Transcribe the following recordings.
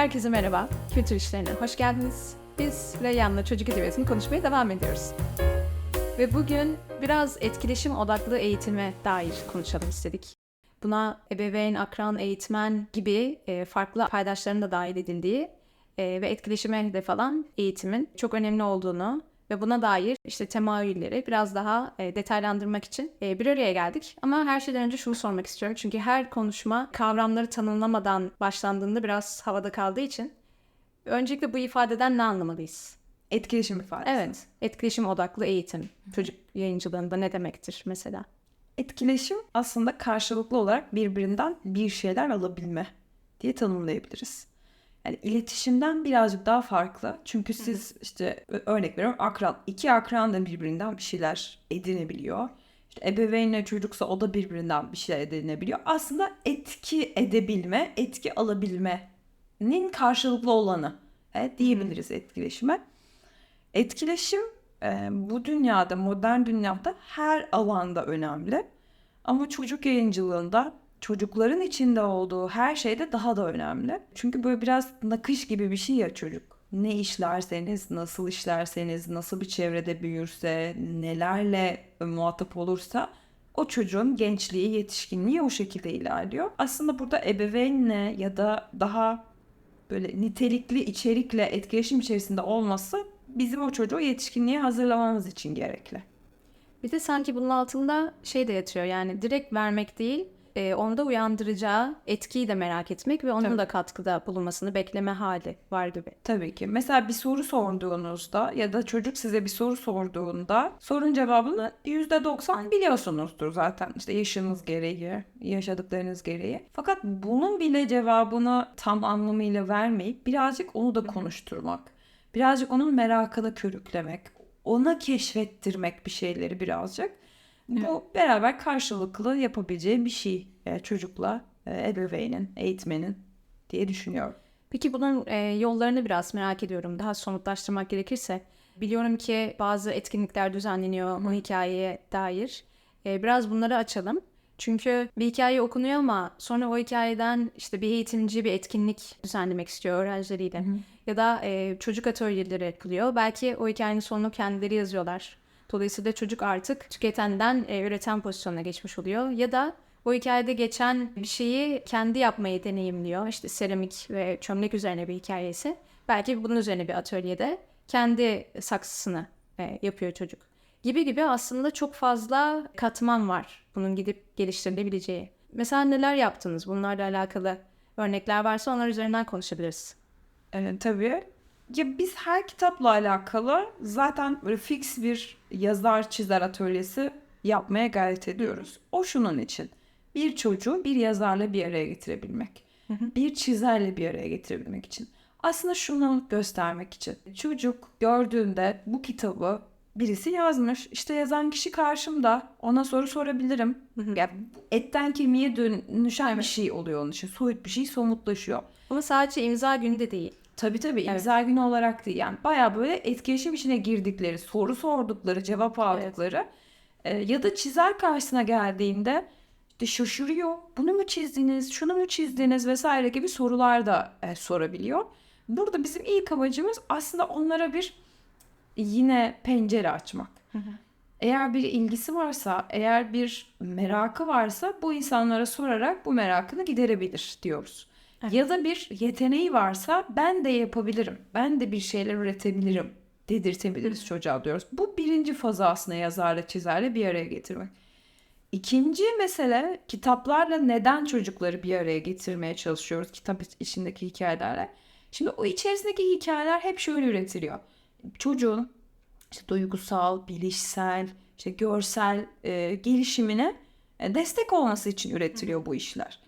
Herkese merhaba. Kültür İşlerine hoş geldiniz. Biz Reyyan'la çocuk edebiyatını konuşmaya devam ediyoruz. Ve bugün biraz etkileşim odaklı eğitime dair konuşalım istedik. Buna ebeveyn, akran, eğitmen gibi e, farklı paydaşların da dahil edildiği e, ve etkileşime hedef alan eğitimin çok önemli olduğunu ve buna dair işte temayülleri biraz daha e, detaylandırmak için e, bir araya geldik. Ama her şeyden önce şunu sormak istiyorum. Çünkü her konuşma kavramları tanımlamadan başlandığında biraz havada kaldığı için öncelikle bu ifadeden ne anlamalıyız? Etkileşim ifadesi. Evet, etkileşim odaklı eğitim çocuk yayıncılığında ne demektir mesela? Etkileşim aslında karşılıklı olarak birbirinden bir şeyler alabilme diye tanımlayabiliriz. Yani iletişimden birazcık daha farklı. Çünkü siz işte örnek veriyorum akran. iki akran da birbirinden bir şeyler edinebiliyor. İşte ebeveynle çocuksa o da birbirinden bir şeyler edinebiliyor. Aslında etki edebilme, etki alabilmenin karşılıklı olanı e, diyebiliriz etkileşime. Etkileşim e, bu dünyada, modern dünyada her alanda önemli. Ama çocuk yayıncılığında çocukların içinde olduğu her şeyde daha da önemli. Çünkü böyle biraz nakış gibi bir şey ya çocuk. Ne işlerseniz, nasıl işlerseniz, nasıl bir çevrede büyürse, nelerle muhatap olursa o çocuğun gençliği, yetişkinliği o şekilde ilerliyor. Aslında burada ebeveynle ya da daha böyle nitelikli içerikle etkileşim içerisinde olması bizim o çocuğu yetişkinliğe hazırlamamız için gerekli. Bir de sanki bunun altında şey de yatıyor yani direkt vermek değil, e, onda uyandıracağı etkiyi de merak etmek ve onun Tabii. da katkıda bulunmasını bekleme hali var gibi. Tabii ki. Mesela bir soru sorduğunuzda ya da çocuk size bir soru sorduğunda sorun cevabını %90 biliyorsunuzdur zaten. İşte yaşınız gereği, yaşadıklarınız gereği. Fakat bunun bile cevabını tam anlamıyla vermeyip birazcık onu da konuşturmak. Birazcık onun merakını körüklemek. Ona keşfettirmek bir şeyleri birazcık. Bu beraber karşılıklı yapabileceği bir şey e, çocukla e, ebeveynin, eğitmenin diye düşünüyorum. Peki bunun e, yollarını biraz merak ediyorum. Daha somutlaştırmak gerekirse. Biliyorum ki bazı etkinlikler düzenleniyor bu hikayeye dair. E, biraz bunları açalım. Çünkü bir hikaye okunuyor ama sonra o hikayeden işte bir eğitimci bir etkinlik düzenlemek istiyor öğrencileriyle. Ya da e, çocuk atölyeleri yapılıyor. Belki o hikayenin sonunu kendileri yazıyorlar. Dolayısıyla çocuk artık tüketenden e, üreten pozisyonuna geçmiş oluyor. Ya da o hikayede geçen bir şeyi kendi yapmayı deneyimliyor. İşte seramik ve çömlek üzerine bir hikayesi. Belki bunun üzerine bir atölyede kendi saksısını e, yapıyor çocuk. Gibi gibi aslında çok fazla katman var bunun gidip geliştirilebileceği. Mesela neler yaptınız? Bunlarla alakalı örnekler varsa onlar üzerinden konuşabiliriz. Evet tabii. Ya biz her kitapla alakalı zaten böyle fix bir yazar çizer atölyesi yapmaya gayret ediyoruz. O şunun için. Bir çocuğu bir yazarla bir araya getirebilmek. Bir çizerle bir araya getirebilmek için. Aslında şunu göstermek için. Çocuk gördüğünde bu kitabı birisi yazmış. İşte yazan kişi karşımda. Ona soru sorabilirim. Ya, etten kemiğe dönüşen bir şey oluyor onun için. Soyut bir şey somutlaşıyor. Ama sadece imza günü de değil. Tabii tabii imza günü olarak değil. Yani bayağı böyle etkileşim içine girdikleri, soru sordukları, cevap aldıkları e, ya da çizer karşısına geldiğinde işte şaşırıyor. Bunu mu çizdiniz, şunu mu çizdiniz vesaire gibi sorular da e, sorabiliyor. Burada bizim ilk amacımız aslında onlara bir yine pencere açmak. Eğer bir ilgisi varsa, eğer bir merakı varsa bu insanlara sorarak bu merakını giderebilir diyoruz. Ya da bir yeteneği varsa ben de yapabilirim, ben de bir şeyler üretebilirim dedirtebiliriz çocuğa diyoruz. Bu birinci fazı aslında yazarla çizerle bir araya getirmek. İkinci mesele kitaplarla neden çocukları bir araya getirmeye çalışıyoruz kitap içindeki hikayelerle. Şimdi o içerisindeki hikayeler hep şöyle üretiliyor. Çocuğun işte duygusal, bilişsel, işte görsel e, gelişimine e, destek olması için üretiliyor bu işler.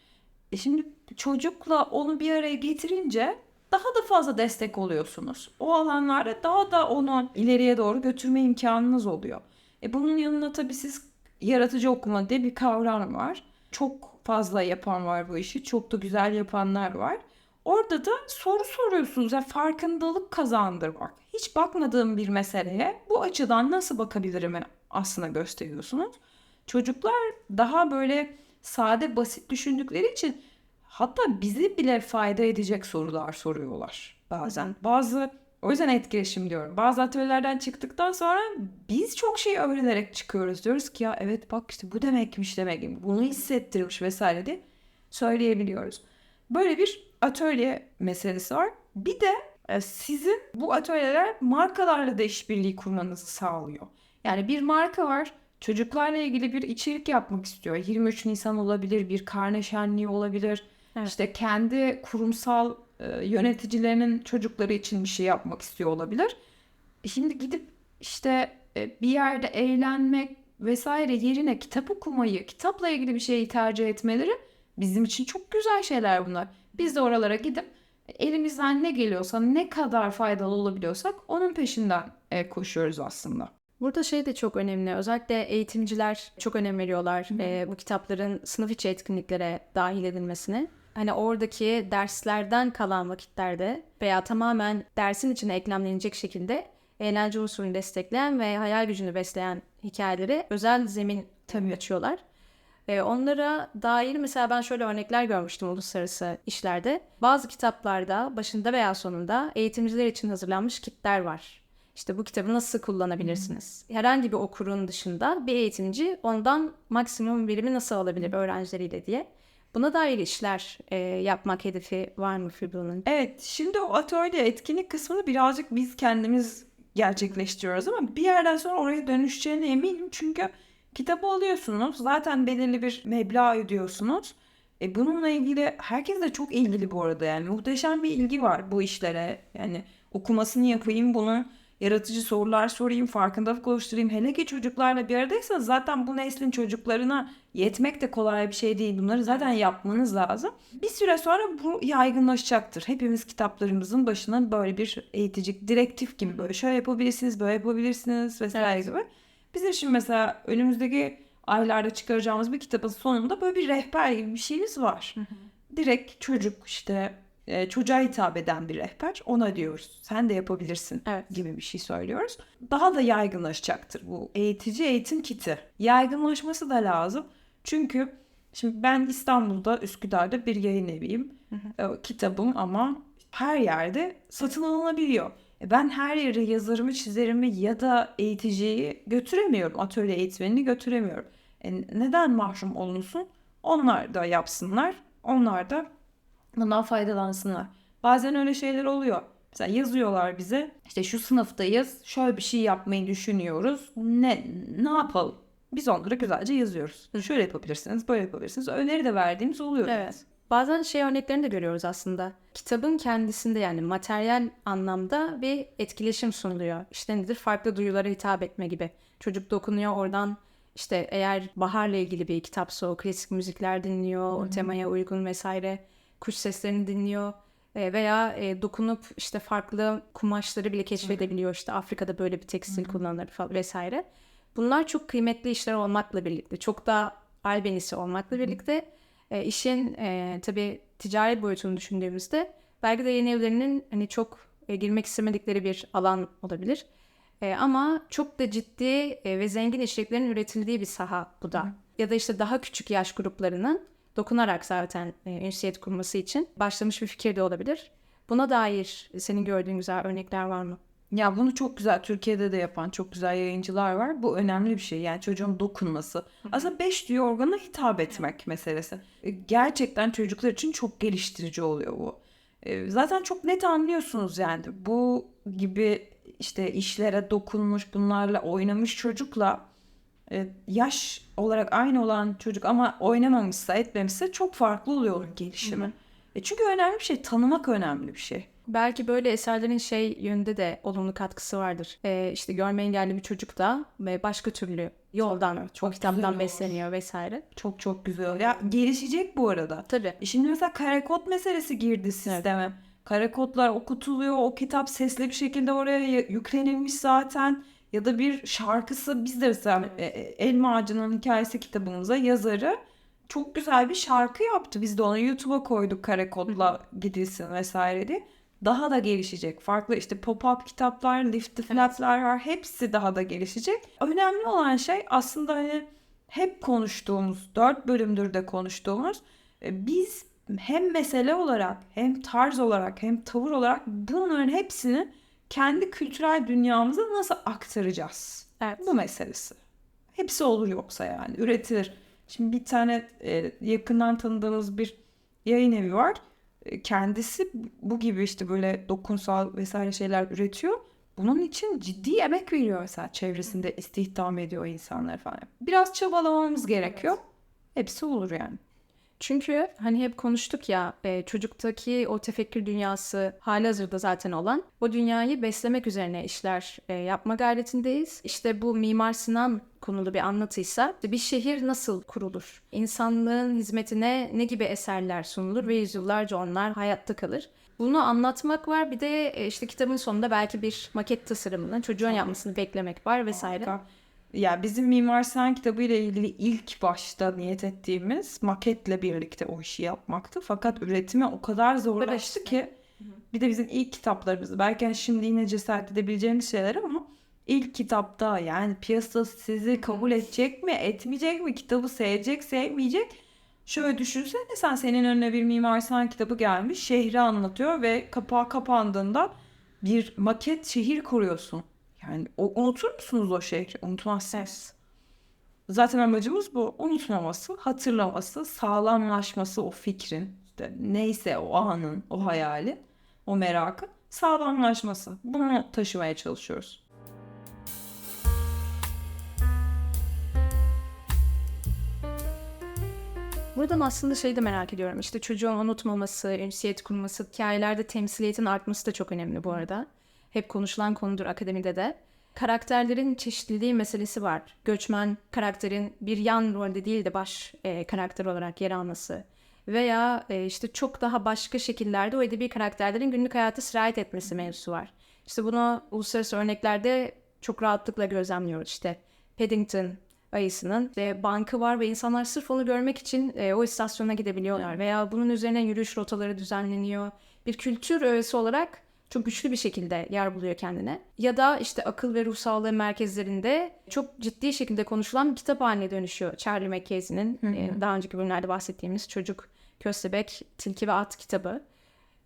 E şimdi çocukla onu bir araya getirince daha da fazla destek oluyorsunuz. O alanlarda daha da onu ileriye doğru götürme imkanınız oluyor. E bunun yanına tabii siz yaratıcı okuma diye bir kavram var. Çok fazla yapan var bu işi. Çok da güzel yapanlar var. Orada da soru soruyorsunuz. Yani farkındalık kazandırmak. Hiç bakmadığım bir meseleye bu açıdan nasıl bakabilirim aslında gösteriyorsunuz. Çocuklar daha böyle sade basit düşündükleri için hatta bizi bile fayda edecek sorular soruyorlar bazen. Bazı o yüzden etkileşim diyorum. Bazı atölyelerden çıktıktan sonra biz çok şey öğrenerek çıkıyoruz. Diyoruz ki ya evet bak işte bu demekmiş demek. Bunu hissettirmiş vesaire diye söyleyebiliyoruz. Böyle bir atölye meselesi var. Bir de e, sizin bu atölyeler markalarla da işbirliği kurmanızı sağlıyor. Yani bir marka var çocuklarla ilgili bir içerik yapmak istiyor. 23 Nisan olabilir, bir karne şenliği olabilir. Evet. İşte kendi kurumsal e, yöneticilerinin çocukları için bir şey yapmak istiyor olabilir. E Şimdi gidip işte e, bir yerde eğlenmek vesaire yerine kitap okumayı, kitapla ilgili bir şeyi tercih etmeleri bizim için çok güzel şeyler bunlar. Biz de oralara gidip elimizden ne geliyorsa, ne kadar faydalı olabiliyorsak onun peşinden e, koşuyoruz aslında. Burada şey de çok önemli. Özellikle eğitimciler çok önem veriyorlar e, bu kitapların sınıf içi etkinliklere dahil edilmesine. Hani oradaki derslerden kalan vakitlerde veya tamamen dersin içine eklemlenecek şekilde eğlence unsurunu destekleyen ve hayal gücünü besleyen hikayeleri özel zemin tabii açıyorlar. E, onlara dair mesela ben şöyle örnekler görmüştüm uluslararası işlerde. Bazı kitaplarda başında veya sonunda eğitimciler için hazırlanmış kitler var. İşte bu kitabı nasıl kullanabilirsiniz? Herhangi bir okurun dışında bir eğitimci ondan maksimum verimi nasıl alabilir öğrencileriyle diye. Buna dair işler e, yapmak hedefi var mı Fibra'nın? Evet, şimdi o atölye etkinlik kısmını birazcık biz kendimiz gerçekleştiriyoruz ama bir yerden sonra oraya dönüşeceğine eminim. Çünkü kitabı alıyorsunuz, zaten belirli bir meblağ ödüyorsunuz. E bununla ilgili herkes de çok ilgili bu arada yani muhteşem bir ilgi var bu işlere. Yani okumasını yapayım bunu yaratıcı sorular sorayım, farkındalık oluşturayım. Hele ki çocuklarla bir aradaysanız zaten bu neslin çocuklarına yetmek de kolay bir şey değil. Bunları zaten yapmanız lazım. Bir süre sonra bu yaygınlaşacaktır. Hepimiz kitaplarımızın başına böyle bir eğitici direktif gibi böyle şöyle yapabilirsiniz, böyle yapabilirsiniz vesaire Evet. gibi. Bizim şimdi mesela önümüzdeki aylarda çıkaracağımız bir kitabın sonunda böyle bir rehber gibi bir şeyimiz var. Direkt çocuk işte e, çocuğa hitap eden bir rehber ona diyoruz. Sen de yapabilirsin Evet. gibi bir şey söylüyoruz. Daha da yaygınlaşacaktır bu eğitici eğitim kiti. Yaygınlaşması da lazım. Çünkü şimdi ben İstanbul'da Üsküdar'da bir yayın eviyim. E, kitabım ama her yerde satın alınabiliyor. E, ben her yere yazarımı, çizerimi ya da eğiticiyi götüremiyorum. Atölye eğitmenini götüremiyorum. E, neden mahrum olunsun? Onlar da yapsınlar. Onlar da bundan faydalansınlar. Bazen öyle şeyler oluyor. Mesela yazıyorlar bize işte şu sınıftayız şöyle bir şey yapmayı düşünüyoruz. Ne ne yapalım? Biz onlara güzelce yazıyoruz. Şöyle yapabilirsiniz, böyle yapabilirsiniz. Öneri de verdiğimiz oluyor. Evet. Bazen şey örneklerini de görüyoruz aslında. Kitabın kendisinde yani materyal anlamda bir etkileşim sunuluyor. İşte nedir? Farklı duyulara hitap etme gibi. Çocuk dokunuyor oradan işte eğer baharla ilgili bir kitapsa o klasik müzikler dinliyor, o temaya uygun vesaire kuş seslerini dinliyor E, veya e, dokunup işte farklı kumaşları bile keşfedebiliyor. İşte Afrika'da böyle bir tekstil kullanılır falan vesaire. Bunlar çok kıymetli işler olmakla birlikte, çok da albenisi olmakla birlikte e, işin e, tabii ticari boyutunu düşündüğümüzde belki de yayın evlerinin hani çok e, girmek istemedikleri bir alan olabilir. E, ama çok da ciddi e, ve zengin içeriklerin üretildiği bir saha bu da. Ya da işte daha küçük yaş gruplarının dokunarak zaten e, ünsiyet kurması için başlamış bir fikir de olabilir. Buna dair senin gördüğün güzel örnekler var mı? Ya bunu çok güzel Türkiye'de de yapan çok güzel yayıncılar var. Bu önemli bir şey. Yani çocuğun dokunması. Aslında beş duyu organına hitap etmek meselesi. E, Gerçekten çocuklar için çok geliştirici oluyor bu. E, Zaten çok net anlıyorsunuz yani. Bu gibi işte işlere dokunmuş, bunlarla oynamış çocukla yaş olarak aynı olan çocuk ama oynamamışsa, etmemişse çok farklı oluyor onun gelişimi. E çünkü önemli bir şey, tanımak önemli bir şey. Belki böyle eserlerin şey yönünde de olumlu katkısı vardır. Ee, işte görme engelli bir çocuk da ve başka türlü yoldan, çok o kitaptan besleniyor vesaire. Çok çok güzel. Ya gelişecek bu arada. Tabii. E Şimdi mesela kare kod meselesi girdi sisteme. Kare kodlar okutuluyor. O kitap sesli bir şekilde oraya yüklenilmiş zaten. Ya da bir şarkısı biz de mesela e, e, Elma Ağacı'nın hikayesi kitabımıza yazarı çok güzel bir şarkı yaptı. Biz de onu YouTube'a koyduk kare kodla gidilsin vesaire diye. Daha da gelişecek. Farklı işte pop-up kitaplar, lift flaplar var. Hepsi daha da gelişecek. Önemli olan şey aslında hani hep konuştuğumuz, dört bölümdür de konuştuğumuz e, biz hem mesele olarak hem tarz olarak hem tavır olarak bunların hepsini kendi kültürel dünyamıza nasıl aktaracağız? Evet. Bu meselesi. Hepsi olur yoksa yani üretilir. Şimdi bir tane e, yakından tanıdığımız bir yayın evi var. E, kendisi bu gibi işte böyle dokunsal vesaire şeyler üretiyor. Bunun için ciddi emek veriyor mesela çevresinde istihdam ediyor insanlar falan. Biraz çabalamamız gerekiyor. Hepsi olur yani. Çünkü hani hep konuştuk ya e, çocuktaki o tefekkür dünyası halihazırda zaten olan o dünyayı beslemek üzerine işler e, yapma gayretindeyiz. İşte bu Mimar Sinan konulu bir anlatıysa bir şehir nasıl kurulur? İnsanlığın hizmetine ne gibi eserler sunulur ve yüzyıllarca onlar hayatta kalır? Bunu anlatmak var bir de e, işte kitabın sonunda belki bir maket tasarımını çocuğun yapmasını beklemek var vesaire. Harika. Ya bizim Mimar Sinan kitabı ile ilgili ilk başta niyet ettiğimiz maketle birlikte o işi yapmaktı. Fakat üretimi o kadar zorlaştı ki bir de bizim ilk kitaplarımız belki hani şimdi yine cesaret edebileceğimiz şeyler ama ilk kitapta yani piyasa sizi kabul edecek mi etmeyecek mi kitabı sevecek sevmeyecek Şöyle düşünsene sen senin önüne bir Mimar Sinan kitabı gelmiş şehri anlatıyor ve kapağı kapandığında bir maket şehir kuruyorsun. Yani o, unutur musunuz o şehri? Unutmazsınız. Zaten amacımız bu. Unutmaması, hatırlaması, sağlamlaşması o fikrin. işte neyse o anın, o hayalin, o merakın sağlamlaşması. Bunu taşımaya çalışıyoruz. Buradan aslında şeyi de merak ediyorum. İşte çocuğun unutmaması, ünsiyet kurması, hikayelerde temsiliyetin artması da çok önemli bu arada. Hep konuşulan konudur akademide de. Karakterlerin çeşitliliği meselesi var. Göçmen karakterin bir yan rolde değil de baş e, karakter olarak yer alması. Veya e, işte çok daha başka şekillerde o edebi karakterlerin günlük hayata sirayet etmesi mevzusu var. İşte bunu uluslararası örneklerde çok rahatlıkla gözlemliyoruz. İşte Paddington ayısının işte bankı var ve insanlar sırf onu görmek için e, o istasyona gidebiliyorlar. Veya bunun üzerine yürüyüş rotaları düzenleniyor. Bir kültür öğesi olarak çok güçlü bir şekilde yer buluyor kendine. Ya da işte akıl ve ruh sağlığı merkezlerinde çok ciddi şekilde konuşulan bir kitap haline dönüşüyor. Charlie Mackay's'in e, daha önceki bölümlerde bahsettiğimiz Çocuk, Köstebek, Tilki ve At kitabı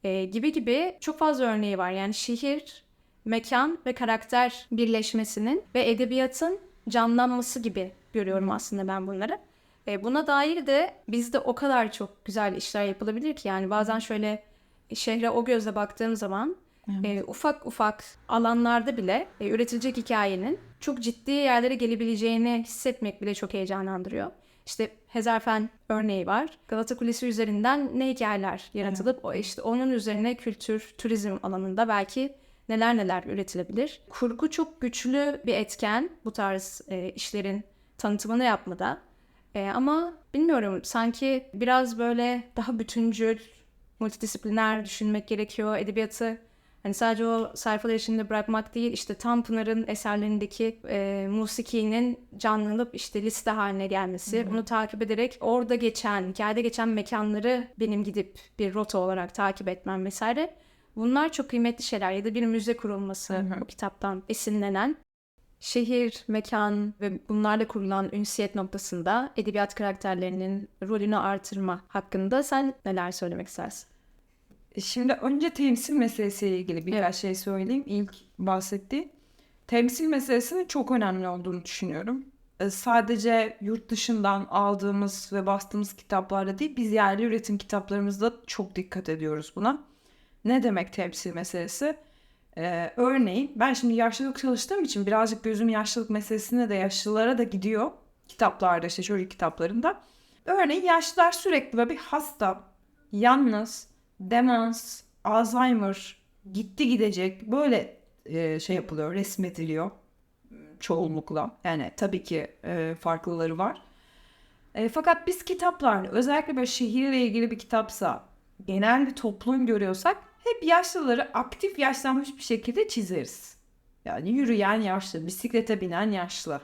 e, gibi gibi çok fazla örneği var. Yani şehir, mekan ve karakter birleşmesinin ve edebiyatın canlanması gibi görüyorum aslında ben bunları. E, buna dair de bizde o kadar çok güzel işler yapılabilir ki yani bazen şöyle şehre o gözle baktığım zaman e, ufak ufak alanlarda bile e, üretilecek hikayenin çok ciddi yerlere gelebileceğini hissetmek bile çok heyecanlandırıyor. İşte Hezarfen örneği var. Galata Kulesi üzerinden ne hikayeler yaratılıp o işte onun üzerine kültür, turizm alanında belki neler neler üretilebilir. Kurgu çok güçlü bir etken bu tarz e, işlerin tanıtımını yapmada. E, ama bilmiyorum sanki biraz böyle daha bütüncül, multidisipliner düşünmek gerekiyor. Edebiyatı hani sadece o sayfalar içinde bırakmak değil işte Tanpınar'ın eserlerindeki e, musikinin canlanıp işte liste haline gelmesi. Bunu takip ederek orada geçen, hikayede geçen mekanları benim gidip bir rota olarak takip etmem vesaire. Bunlar çok kıymetli şeyler ya da bir müze kurulması bu kitaptan esinlenen şehir, mekan ve bunlarla kurulan ünsiyet noktasında edebiyat karakterlerinin rolünü artırma hakkında sen neler söylemek istersin? Şimdi önce temsil meselesiyle ilgili birkaç şey söyleyeyim. İlk bahsettiği. Temsil meselesinin çok önemli olduğunu düşünüyorum. E, Sadece yurt dışından aldığımız ve bastığımız kitaplarda değil, biz yerli üretim kitaplarımızda çok dikkat ediyoruz buna. Ne demek temsil meselesi? Ee, örneğin ben şimdi yaşlılık çalıştığım için birazcık gözüm yaşlılık meselesine de yaşlılara da gidiyor. Kitaplarda işte çocuk kitaplarında. Örneğin yaşlılar sürekli böyle bir hasta, yalnız, demans, Alzheimer, gitti gidecek böyle e, şey yapılıyor, resmediliyor çoğunlukla. Yani tabii ki e, farklıları var. E, fakat biz kitaplarda özellikle böyle şehirle ilgili bir kitapsa genel bir toplum görüyorsak hep yaşlıları aktif yaşlanmış bir şekilde çizeriz. Yani yürüyen yaşlı, bisiklete binen yaşlı.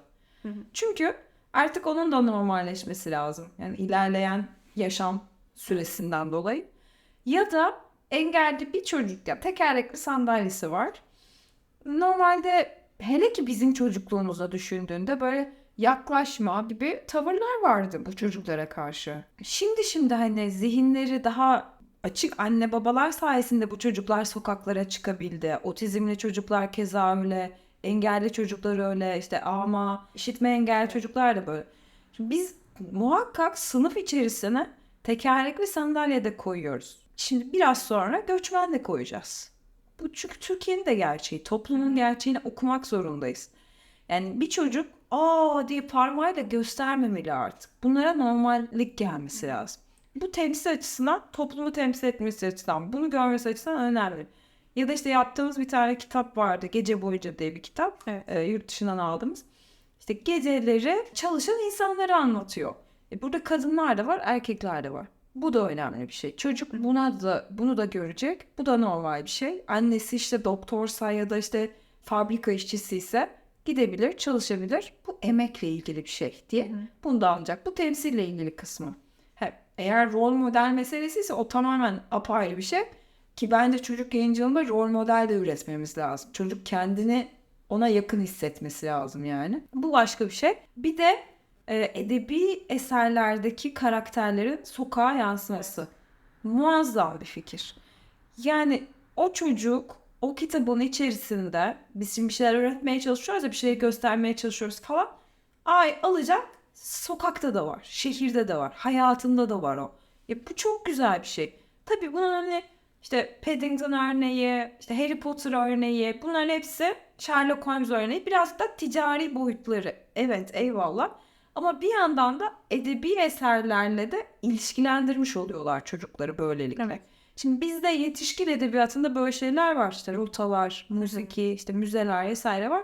Çünkü artık onun da normalleşmesi lazım. Yani ilerleyen yaşam süresinden dolayı. Ya da engelli bir çocuk ya tekerlekli sandalyesi var. Normalde hele ki bizim çocukluğumuza düşündüğünde böyle yaklaşma gibi tavırlar vardı bu çocuklara karşı. Şimdi şimdi hani zihinleri daha açık anne babalar sayesinde bu çocuklar sokaklara çıkabildi. Otizmli çocuklar keza öyle, engelli çocuklar öyle, işte ama işitme engelli çocuklar da böyle. Şimdi biz muhakkak sınıf içerisine tekerlekli sandalye de koyuyoruz. Şimdi biraz sonra göçmen de koyacağız. Bu çünkü Türkiye'nin de gerçeği, toplumun gerçeğini okumak zorundayız. Yani bir çocuk aa diye parmağıyla göstermemeli artık. Bunlara normallik gelmesi lazım. Bu temsil açısından, toplumu temsil etmesi açısından, bunu görmesi açısından önemli. Ya da işte yaptığımız bir tane kitap vardı. Gece boyunca diye bir kitap. Evet. e, yurt dışından aldığımız. İşte geceleri çalışan insanları anlatıyor. E, burada kadınlar da var, erkekler de var. Bu da önemli bir şey. Çocuk buna da bunu da görecek. Bu da normal bir şey. Annesi işte doktorsa ya da işte fabrika işçisi ise gidebilir, çalışabilir. Bu emekle ilgili bir şey diye. Bunu da alacak. Bu temsille ilgili kısmı. He, eğer rol model meselesi ise o tamamen apayrı bir şey. Ki bence çocuk yayıncılığında rol model de üretmemiz lazım. Çocuk kendini ona yakın hissetmesi lazım yani. Bu başka bir şey. Bir de edebi eserlerdeki karakterlerin sokağa yansıması. Muazzam bir fikir. Yani o çocuk o kitabın içerisinde biz şimdi bir şeyler öğretmeye çalışıyoruz ya bir şeyleri göstermeye çalışıyoruz falan. Ay alacak sokakta da var, şehirde de var, hayatında da var o. Ya bu çok güzel bir şey. Tabii bunun hani işte Paddington örneği, işte Harry Potter örneği bunların hepsi Sherlock Holmes örneği biraz da ticari boyutları. Evet eyvallah. Ama bir yandan da edebi eserlerle de ilişkilendirmiş oluyorlar çocukları böylelikle. Evet. Şimdi bizde yetişkin edebiyatında böyle şeyler var işte rotalar, müziki, işte müzeler vesaire var.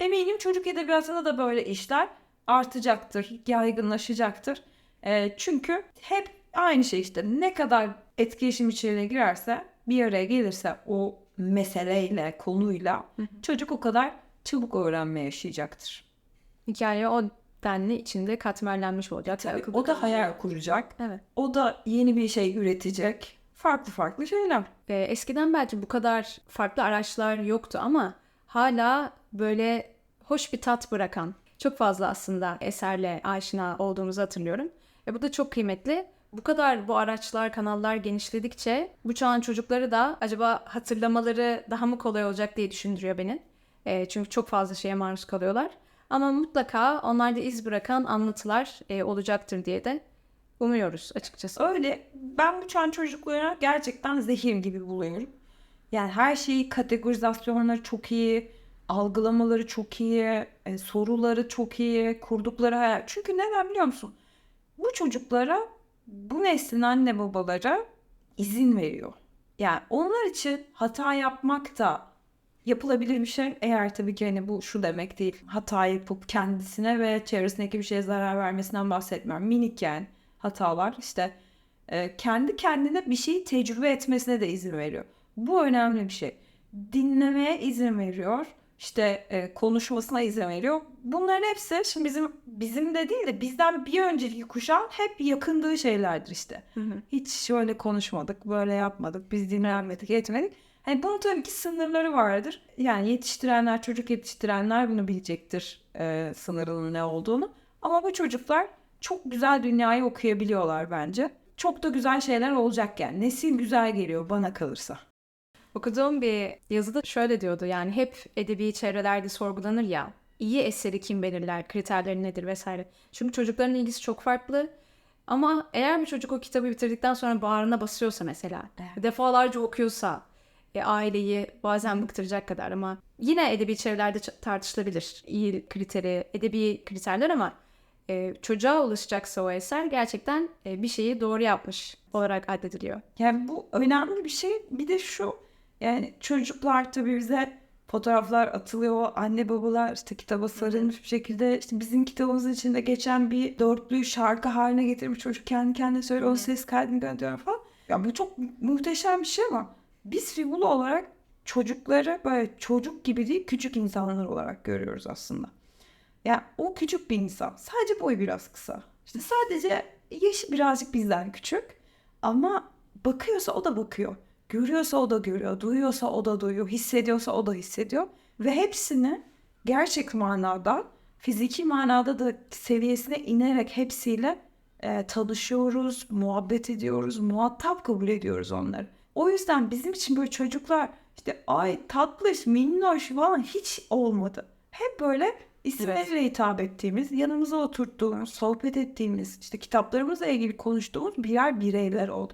Eminim çocuk edebiyatında da böyle işler artacaktır, yaygınlaşacaktır. Ee, çünkü hep aynı şey işte ne kadar etkileşim içeriğine girerse bir araya gelirse o meseleyle, konuyla çocuk o kadar çabuk öğrenme yaşayacaktır. Hikaye o denli içinde katmerlenmiş olacak. Tabii, Akılda o da hayal kuracak. Evet. O da yeni bir şey üretecek. Farklı farklı şeyler. Ee, eskiden belki bu kadar farklı araçlar yoktu ama hala böyle hoş bir tat bırakan çok fazla aslında eserle aşina olduğumuzu hatırlıyorum. Ve bu da çok kıymetli. Bu kadar bu araçlar, kanallar genişledikçe bu çağın çocukları da acaba hatırlamaları daha mı kolay olacak diye düşündürüyor beni. Ee, çünkü çok fazla şeye maruz kalıyorlar. Ama mutlaka onlarda iz bırakan anlatılar e, olacaktır diye de umuyoruz açıkçası. Öyle ben bu çağın çocuklara gerçekten zehir gibi buluyorum. Yani her şeyi kategorizasyonları çok iyi, algılamaları çok iyi, e, soruları çok iyi, kurdukları hayal. Çünkü neden biliyor musun? Bu çocuklara bu neslin anne babaları izin veriyor. Yani onlar için hata yapmak da yapılabilir bir şey. Eğer tabii ki hani bu şu demek değil. Hata yapıp kendisine ve çevresindeki bir şeye zarar vermesinden bahsetmiyorum. Minik yani hatalar işte e, kendi kendine bir şeyi tecrübe etmesine de izin veriyor. Bu önemli bir şey. Dinlemeye izin veriyor. İşte e, konuşmasına izin veriyor. Bunların hepsi şimdi bizim bizim de değil de bizden bir önceki kuşağın hep yakındığı şeylerdir işte. Hiç şöyle konuşmadık, böyle yapmadık, biz dinlenmedik, etmedik. Hani bunun tabii ki sınırları vardır. Yani yetiştirenler, çocuk yetiştirenler bunu bilecektir e, sınırının ne olduğunu. Ama bu çocuklar çok güzel dünyayı okuyabiliyorlar bence. Çok da güzel şeyler olacak yani. Nesil güzel geliyor bana kalırsa. Okuduğum bir yazıda şöyle diyordu yani hep edebi çevrelerde sorgulanır ya iyi eseri kim belirler, kriterleri nedir vesaire. Çünkü çocukların ilgisi çok farklı. Ama eğer bir çocuk o kitabı bitirdikten sonra bağrına basıyorsa mesela, defalarca okuyorsa, e, aileyi bazen bıktıracak kadar ama yine edebi çevrelerde tartışılabilir. İyi kriteri, edebi kriterler ama e, çocuğa ulaşacaksa o eser gerçekten e, bir şeyi doğru yapmış olarak addediliyor. Yani bu önemli bir şey. Bir de şu yani çocuklar tabii bize fotoğraflar atılıyor. Anne babalar işte kitaba sarılmış bir şekilde işte bizim kitabımızın içinde geçen bir dörtlüyü şarkı haline getirmiş çocuk kendi kendine söylüyor. O ses kaydını gönderiyor falan. Ya bu çok mu- muhteşem bir şey ama biz Fibula olarak çocukları böyle çocuk gibi değil küçük insanlar olarak görüyoruz aslında. Yani o küçük bir insan. Sadece boyu biraz kısa. İşte sadece yaşı birazcık bizden küçük. Ama bakıyorsa o da bakıyor. Görüyorsa o da görüyor. Duyuyorsa o da duyuyor. Hissediyorsa o da hissediyor. Ve hepsini gerçek manada fiziki manada da seviyesine inerek hepsiyle e, tanışıyoruz, muhabbet ediyoruz, muhatap kabul ediyoruz onları. O yüzden bizim için böyle çocuklar işte ay tatlış, minnoş falan hiç olmadı. Hep böyle isimleriyle hitap ettiğimiz, yanımıza oturttuğumuz, sohbet ettiğimiz, işte kitaplarımızla ilgili konuştuğumuz birer bireyler oldu.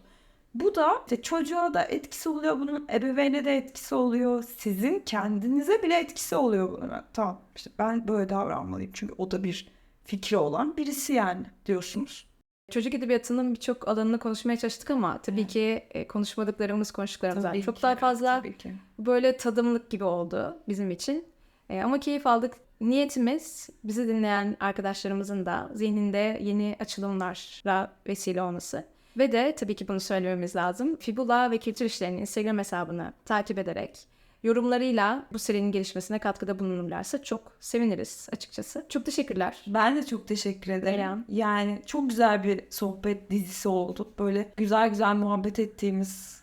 Bu da işte çocuğa da etkisi oluyor bunun, ebeveyne de etkisi oluyor, sizin kendinize bile etkisi oluyor bunun. Tamam işte ben böyle davranmalıyım çünkü o da bir fikri olan birisi yani diyorsunuz. Çocuk edebiyatının birçok alanını konuşmaya çalıştık ama tabii ki e, konuşmadıklarımız konuştuklarımızdan Tabii çok ki, daha fazla tabii ki. böyle tadımlık gibi oldu bizim için. E, ama keyif aldık. Niyetimiz bizi dinleyen arkadaşlarımızın da zihninde yeni açılımlara vesile olması. Ve de tabii ki bunu söylememiz lazım. Fibula ve Kültür İşleri'nin Instagram hesabını takip ederek yorumlarıyla bu serinin gelişmesine katkıda bulunurlarsa çok seviniriz açıkçası. Çok teşekkürler. Ben de çok teşekkür ederim. Meryem. Yani çok güzel bir sohbet dizisi oldu. Böyle güzel güzel muhabbet ettiğimiz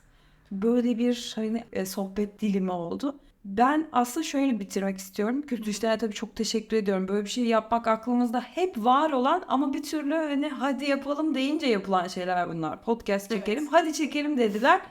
böyle bir hani e, sohbet dilimi oldu. Ben aslında şöyle bitirmek istiyorum. Kültür işlerine tabii çok teşekkür ediyorum. Böyle bir şey yapmak aklımızda hep var olan ama bir türlü hani hadi yapalım deyince yapılan şeyler bunlar. Podcast Evet. çekelim, hadi çekelim dediler.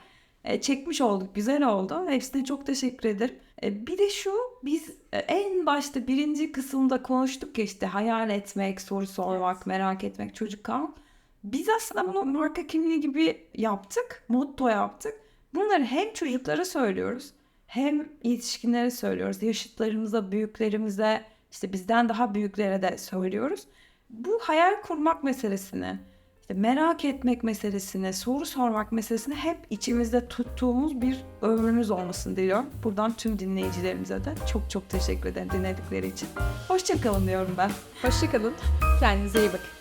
E, çekmiş olduk, güzel oldu. Hepsine çok teşekkür ederim. E, bir de şu, biz e, en başta birinci kısımda konuştuk ya işte hayal etmek, soru sormak, merak etmek, çocuk kalmak. Biz aslında bunu marka kimliği gibi yaptık, motto yaptık. Bunları hem çocuklara söylüyoruz, hem yetişkinlere söylüyoruz. Yaşıtlarımıza, büyüklerimize, işte bizden daha büyüklere de söylüyoruz. Bu hayal kurmak meselesini, merak etmek meselesini, soru sormak meselesini hep içimizde tuttuğumuz bir ömrümüz olmasını diliyorum. Buradan tüm dinleyicilerimize de çok çok teşekkür ederim dinledikleri için. Hoşçakalın diyorum ben. Hoşçakalın. Kendinize iyi bakın.